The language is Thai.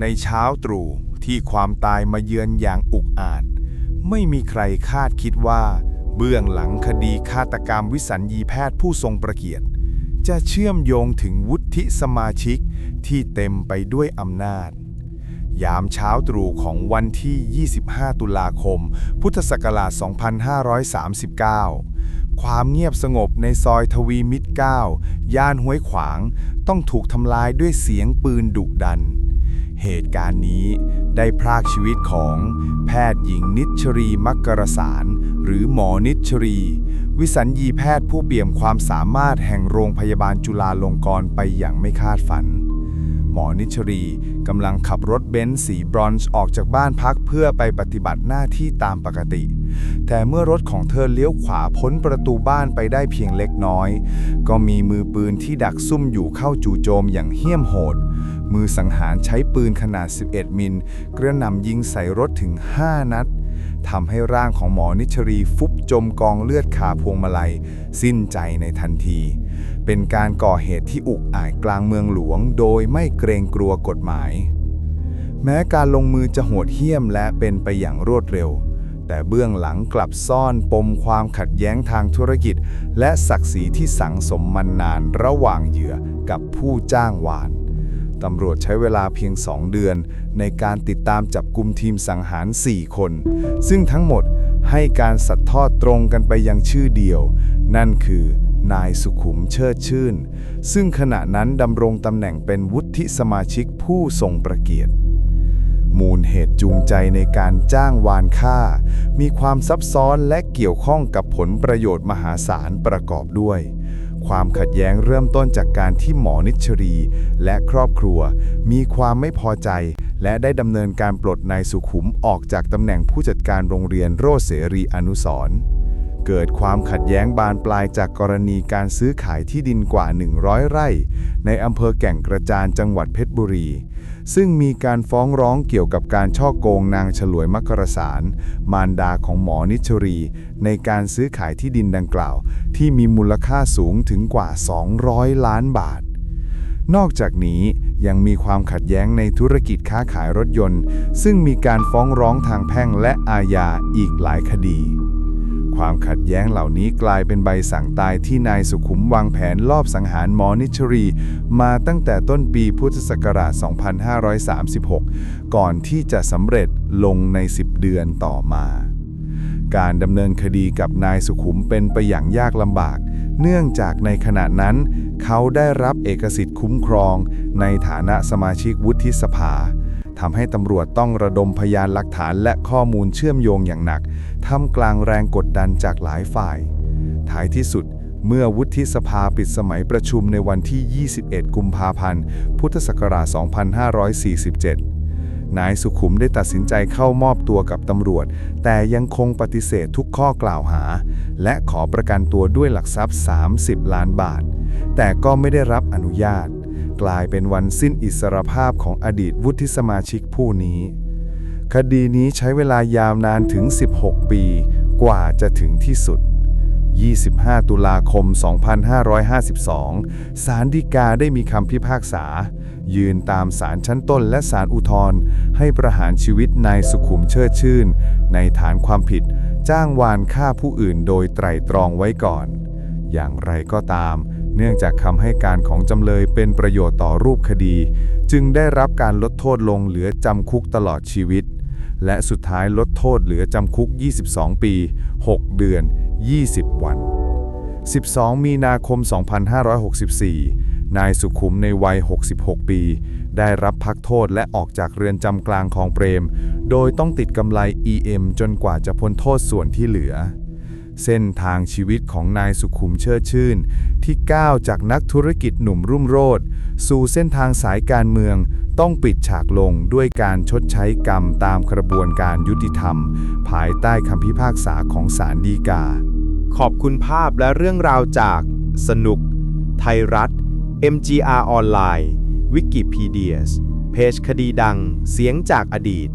ในเช้าตรู่ที่ความตายมาเยือนอย่างอุกอาจ ไม่มีใครคาดคิดว่า เบื้องหลังคดีฆาตกรรมวิสัญญีแพทย์ผู้ทรงประเกียรติ จะเชื่อมโยงถึงวุฒิสมาชิกที่เต็มไปด้วยอำนาจ ยามเช้าตรู่ของวันที่ 25 ตุลาคม พุทธศักราช 2539ความเงียบสงบในซอยทวีมิตร9ย่านห้วยขวาง ต้องถูกทำลายด้วยเสียงปืนดุดัน เหตุการณ์นี้ได้พรากชีวิตของแพทย์หญิงนิชรีมักกรสาร หรือหมอนิชรี วิสัญญีแพทย์ผู้เปี่ยมความสามารถแห่งโรงพยาบาลจุฬาลงกรณ์ไปอย่างไม่คาดฝัน หมอนิชรีกำลังขับรถเบนซ์สีบรอนซ์ออกจากบ้านพักเพื่อไปปฏิบัติหน้าที่ตามปกติ แต่เมื่อรถของเธอเลี้ยวขวาพ้นประตูบ้านไปได้เพียงเล็กน้อย ก็มีมือปืนที่ดักซุ่มอยู่เข้าจู่โจมอย่างเหี้ยมโหด มือสังหารใช้ปืนขนาด 11 มิล กระหน่ำยิงใส่รถถึง 5 นัดทำให้ร่างของหมอนิชรีฟุบจมกองเลือดคาพวงมาลัย สิ้นใจในทันที เป็นการก่อเหตุที่อุกอาจกลางเมืองหลวง โดยไม่เกรงกลัวกฎหมาย แม้การลงมือจะโหดเหี้ยมและเป็นไปอย่างรวดเร็ว แต่เบื้องหลังกลับซ่อนปมความขัดแย้งทางธุรกิจ และศักดิ์ศรีที่สังสมมานานระหว่างเหยื่อกับผู้จ้างวานตำรวจใช้เวลาเพียง2เดือน ในการติดตามจับกลุ่มทีมสังหาร 4 คน ซึ่งทั้งหมดให้การสัดทอดตรงกันไปยังชื่อเดียว นั่นคือ นายสุขุมเชิดชื่น ซึ่งขณะนั้นดำรงตำแหน่งเป็นวุฒิสมาชิกผู้ทรงประเกียรติ มูลเหตุจูงใจในการจ้างวานฆ่า มีความซับซ้อนและเกี่ยวข้องกับผลประโยชน์มหาศาลประกอบด้วยความขัดแย้งเริ่มต้นจากการที่หมอนิชรี และครอบครัว มีความไม่พอใจ และได้ดำเนินการปลดนายสุขุมออกจากตำแหน่งผู้จัดการโรงเรียนโรเสรีอนุสร์ เกิดความขัดแย้งบานปลายจากกรณีการซื้อขายที่ดินกว่า 100 ไร่ ในอำเภอแก่งกระจานจังหวัดเพชรบุรี ซึ่งมีการฟ้องร้องเกี่ยวกับการช่อโกงนางฉลวยมักกรสาร มารดาของหมอนิชรี ในการซื้อขายที่ดินดังกล่าว ที่มีมูลค่าสูงถึงกว่า 200 ล้านบาทนอกจากนี้ยังมีความขัดแย้งในธุรกิจค้าขายรถยนต์ ซึ่งมีการฟ้องร้องทางแพ่งและอาญาอีกหลายคดี ความขัดแย้งเหล่านี้กลายเป็นใบสั่งตายที่นายสุขุมวางแผนลอบสังหารหมอนิชรี มาตั้งแต่ต้นปีพุทธศักราช 2536 ก่อนที่จะสำเร็จลงใน 10 เดือนต่อมา การดำเนินคดีกับนายสุขุมเป็นไปอย่างยากลำบาก เนื่องจากในขณะนั้น เขาได้รับเอกสิทธิ์คุ้มครอง ในฐานะสมาชิกวุฒิสภา ทำให้ตำรวจต้องระดมพยานหลักฐานและข้อมูลเชื่อมโยงอย่างหนักท่ามกลางแรงกดดันจากหลายฝ่าย ท้ายที่สุด เมื่อวุฒิสภาปิดสมัยประชุมในวันที่ 21 กุมภาพันธ์ พุทธศักราช 2547 นายสุขุมได้ตัดสินใจเข้ามอบตัวกับตำรวจ แต่ยังคงปฏิเสธทุกข้อกล่าวหา และขอประกันตัวด้วยหลักทรัพย์ 30 ล้านบาท แต่ก็ไม่ได้รับอนุญาต กลายเป็นวันสิ้นอิสรภาพของอดีตวุฒิสมาชิกผู้นี้ คดีนี้ใช้เวลายาวนานถึง 16 ปีกว่าจะถึงที่สุด 25 ตุลาคม 2552 ศาลฎีกาได้มีคำพิพากษา ยืนตามศาลชั้นต้นและศาลอุทธรณ์ให้ประหารชีวิตนายสุขุมเชิดชื่น ในฐานความผิด จ้างวานฆ่าผู้อื่นโดยไตร่ตรองไว้ก่อน อย่างไรก็ตาม เนื่องจากคำให้การของจำเลยเป็นประโยชน์ต่อรูปคดี จึงได้รับการลดโทษลงเหลือจำคุกตลอดชีวิต และสุดท้ายลดโทษเหลือจำคุก 22 ปี 6 เดือน 20 วัน 12 มีนาคม 2564 นายสุขุมในวัย 66 ปี ได้รับพักโทษและออกจากเรือนจำกลางคลองเปรม โดยต้องติดกำไร EM จนกว่าจะพ้นโทษส่วนที่เหลือ เส้นทางชีวิตของนายสุขุมเชิดชื่น ที่ก้าวจากนักธุรกิจหนุ่มรุ่มโรจน์สู่เส้นทางสายการเมือง ต้องปิดฉากลงด้วยการชดใช้กรรมตามกระบวนการยุติธรรม ภายใต้คำพิพากษาของศาลฎีกา ขอบคุณภาพและเรื่องราวจาก สนุก ไทยรัฐ MGR ออนไลน์ Wikipedia เพจคดีดัง เสียงจากอดีต